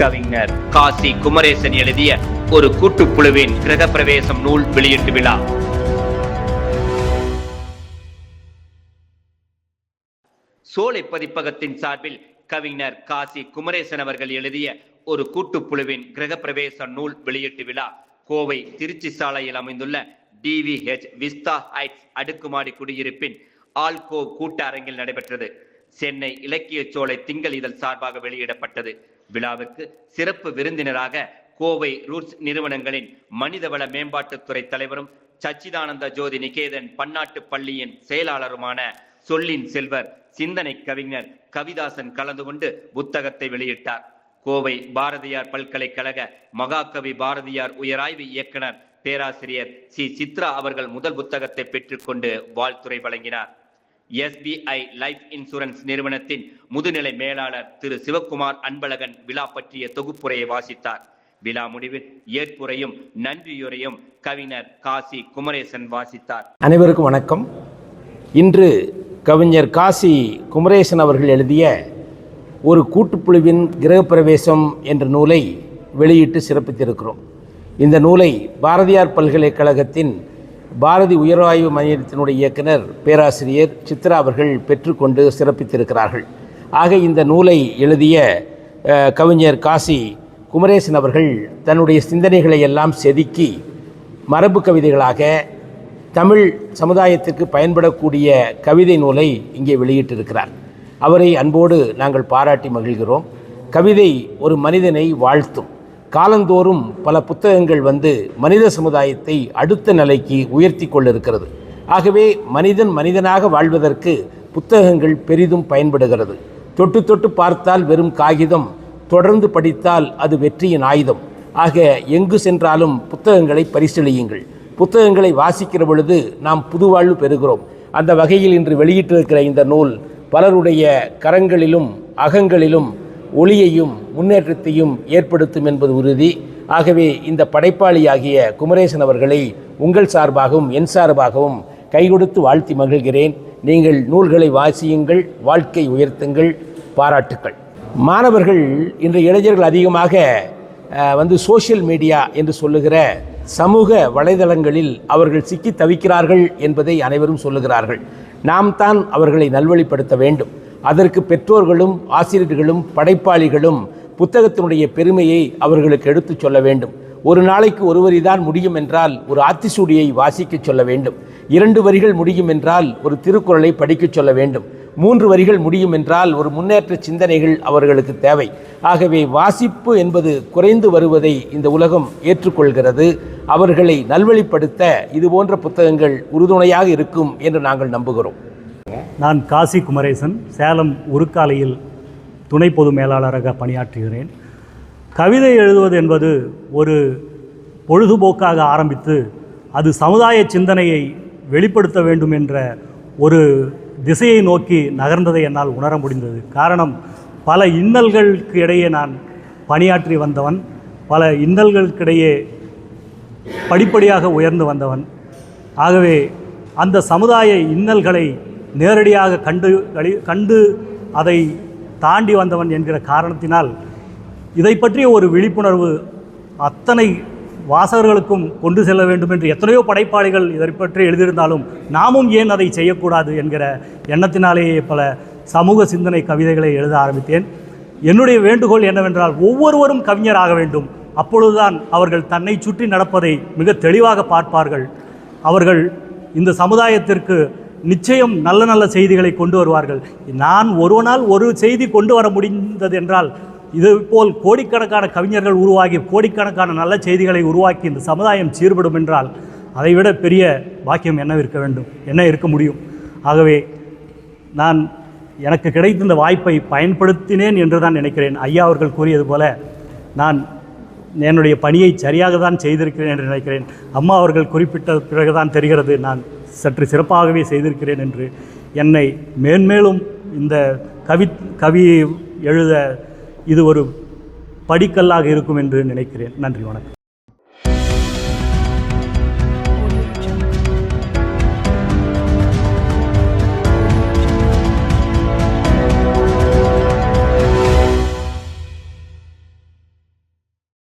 கவிஞர் காசி குமரேசன் எழுதிய ஒரு கூட்டுப்புழுவின் கிரகப்பிரவேசம் நூல் வெளியீட்டு விழா. சோலை பதிப்பகத்தின் சார்பில் கவிஞர் காசி குமரேசன் அவர்கள் எழுதிய ஒரு கூட்டுப்புழுவின் கிரகப்பிரவேச நூல் வெளியீட்டு விழா. கோவை திருச்சி சாலையில் அமைந்துள்ள டிவிஹெச் விஸ்தா ஹைட்ஸ் அடுக்குமாடி குடியிருப்பின் ஆல்கோ கூட்ட அரங்கில் நடைபெற்றது. சென்னை இலக்கிய சோலை திங்கள் இதழ் சார்பாக வெளியிடப்பட்டது. விழாவுக்கு சிறப்பு விருந்தினராக கோவை ரூட்ஸ் நிறுவனங்களின் மனிதவள மேம்பாட்டுத்துறை தலைவரும் சச்சிதானந்த ஜோதி நிகேதன் பன்னாட்டு பள்ளியின் செயலாளருமான சொல்லின் செல்வர் சிந்தனை கவிஞர் கவிதாசன் கலந்து கொண்டு புத்தகத்தை வெளியிட்டார். கோவை பாரதியார் பல்கலைக்கழக மகாகவி பாரதியார் உயராய்வு இயக்குனர் பேராசிரியர் சி. சித்ரா அவர்கள் முதல் புத்தகத்தை பெற்றுக்கொண்டு வாழ்த்துறை வழங்கினார். எஸ்பிஐ லைஃப் இன்சூரன்ஸ் நிறுவனத்தின் முதுநிலை மேலாளர் திரு சிவக்குமார் அன்பழகன் விழா பற்றிய தொகுப்புரையை வாசித்தார். விழா முடிவில் ஏற்புரையும் நன்றியுரையும் கவிஞர் காசி குமரேசன் வாசித்தார். அனைவருக்கும் வணக்கம். இன்று கவிஞர் காசி குமரேசன் அவர்கள் எழுதிய ஒரு கூட்டுப்புழுவின் கிரகப்பிரவேசம் என்ற நூலை வெளியிட்டு சிறப்பித்திருக்கிறோம். இந்த நூலை பாரதியார் பல்கலைக்கழகத்தின் பாரதி உயர்வாய்வு மையத்தினுடைய இயக்குனர் பேராசிரியர் சித்ரா அவர்கள் பெற்றுக்கொண்டு சிறப்பித்திருக்கிறார்கள். ஆக இந்த நூலை எழுதிய கவிஞர் காசி குமரேசன் அவர்கள் தன்னுடைய சிந்தனைகளை எல்லாம் செதுக்கி மரபு கவிதைகளாக தமிழ் சமுதாயத்திற்கு பயன்படக்கூடிய கவிதை நூலை இங்கே வெளியிட்டிருக்கிறார். அவரை அன்போடு நாங்கள் பாராட்டி மகிழ்கிறோம். கவிதை ஒரு மனிதனை வாழ்த்தும். காலந்தோறும் பல புத்தகங்கள் வந்து மனித சமுதாயத்தை அடுத்த நிலைக்கு உயர்த்தி கொண்டிருக்கிறது. ஆகவே மனிதன் மனிதனாக வாழ்வதற்கு புத்தகங்கள் பெரிதும் பயன்படுகிறது. தொட்டு தொட்டு பார்த்தால் வெறும் காகிதம் தொடர்ந்து படித்தால் அது வெற்றியின் ஆயுதம். ஆக எங்கு சென்றாலும் புத்தகங்களை பரிசீலியுங்கள். புத்தகங்களை வாசிக்கிற பொழுது நாம் புதுவாழ்வு பெறுகிறோம். அந்த வகையில் இன்று வெளியிட்டிருக்கிற இந்த நூல் பலருடைய கரங்களிலும் அகங்களிலும் ஒளியையும் முன்னேற்றத்தையும் ஏற்படுத்தும் என்பது உறுதி. ஆகவே இந்த படைப்பாளியாகிய குமரேசன் அவர்களை உங்கள் சார்பாகவும் என் சார்பாகவும் கைகொடுத்து வாழ்த்தி மகிழ்கிறேன். நீங்கள் நூல்களை வாசியுங்கள் வாழ்க்கை உயர்த்துங்கள் பாராட்டுக்கள். மாணவர்கள் இன்று இளைஞர்கள் அதிகமாக வந்து சோஷியல் மீடியா என்று சொல்லுகிற சமூக வலைதளங்களில் அவர்கள் சிக்கி தவிக்கிறார்கள் என்பதை அனைவரும் சொல்லுகிறார்கள். நாம் தான் அவர்களை நல்வழிப்படுத்த வேண்டும். அதற்கு பெற்றோர்களும் ஆசிரியர்களும் படைப்பாளிகளும் புத்தகத்தினுடைய பெருமையை அவர்களுக்கு எடுத்துச் சொல்ல வேண்டும். ஒரு நாளைக்கு ஒரு வரி தான் முடியும் என்றால் ஒரு ஆத்திசூடியை வாசிக்கச் சொல்ல வேண்டும். இரண்டு வரிகள் முடியும் என்றால் ஒரு திருக்குறளை படிக்கச் சொல்ல வேண்டும். மூன்று வரிகள் முடியும் என்றால் ஒரு முன்னேற்ற சிந்தனைகள் அவர்களுக்கு தேவை. ஆகவே வாசிப்பு என்பது குறைந்து வருவதை இந்த உலகம் ஏற்றுக்கொள்கிறது. அவர்களை நல்வழிப்படுத்த இது போன்ற புத்தகங்கள் உறுதுணையாக இருக்கும் என்று நாங்கள் நம்புகிறோம். நான் காசி குமரேசன் சேலம் உருக்காலையில் துணை பொது மேலாளராக பணியாற்றுகிறேன். கவிதை எழுதுவது என்பது ஒரு பொழுதுபோக்காக ஆரம்பித்து அது சமுதாய சிந்தனையை வெளிப்படுத்த வேண்டும் என்ற ஒரு திசையை நோக்கி நகர்ந்ததை என்னால் உணர முடிந்தது. காரணம் பல இன்னல்களுக்கு இடையே நான் பணியாற்றி வந்தவன் பல இன்னல்களுக்கிடையே படிப்படியாக உயர்ந்து வந்தவன். ஆகவே அந்த சமுதாய இன்னல்களை நேரடியாக கண்டு கண்டு அதை தாண்டி வந்தவன் என்கிற காரணத்தினால் இதை பற்றிய ஒரு விழிப்புணர்வு அத்தனை வாசகர்களுக்கும் கொண்டு செல்ல வேண்டும் என்று எத்தனையோ படைப்பாளிகள் இதை பற்றி எழுதியிருந்தாலும் நாமும் ஏன் அதை செய்யக்கூடாது என்கிற எண்ணத்தினாலேயே பல சமூக சிந்தனை கவிதைகளை எழுத ஆரம்பித்தேன். என்னுடைய வேண்டுகோள் என்னவென்றால் ஒவ்வொருவரும் கவிஞராக வேண்டும். அப்பொழுதுதான் அவர்கள் தன்னை சுற்றி நடப்பதை மிக தெளிவாக பார்ப்பார்கள். அவர்கள் இந்த சமுதாயத்திற்கு நிச்சயம் நல்ல நல்ல செய்திகளை கொண்டு வருவார்கள். நான் ஒருவனால் ஒரு செய்தி கொண்டு வர முடிந்தது என்றால் இது போல் கோடிக்கணக்கான கவிஞர்கள் உருவாகி கோடிக்கணக்கான நல்ல செய்திகளை உருவாக்கி இந்த சமுதாயம் சீர்படும் என்றால் அதைவிட பெரிய பாக்கியம் என்ன இருக்க வேண்டும்? என்ன இருக்க முடியும்? ஆகவே நான் எனக்கு கிடைத்த இந்த வாய்ப்பை பயன்படுத்தினேன் என்று தான் நினைக்கிறேன். ஐயா அவர்கள் கூறியது போல நான் என்னுடைய பணியை சரியாக தான் செய்திருக்கிறேன் என்று நினைக்கிறேன். அம்மா அவர்கள் குறிப்பிட்ட பிறகுதான் தெரிகிறது. நான் சற்று சிறப்பாகவே செய்திருக்கிறேன் என்று என்னை மேன்மேலும் இந்த கவி கவி எழுத இது ஒரு படிக்கல்லாக இருக்கும் என்று நினைக்கிறேன். நன்றி வணக்கம்.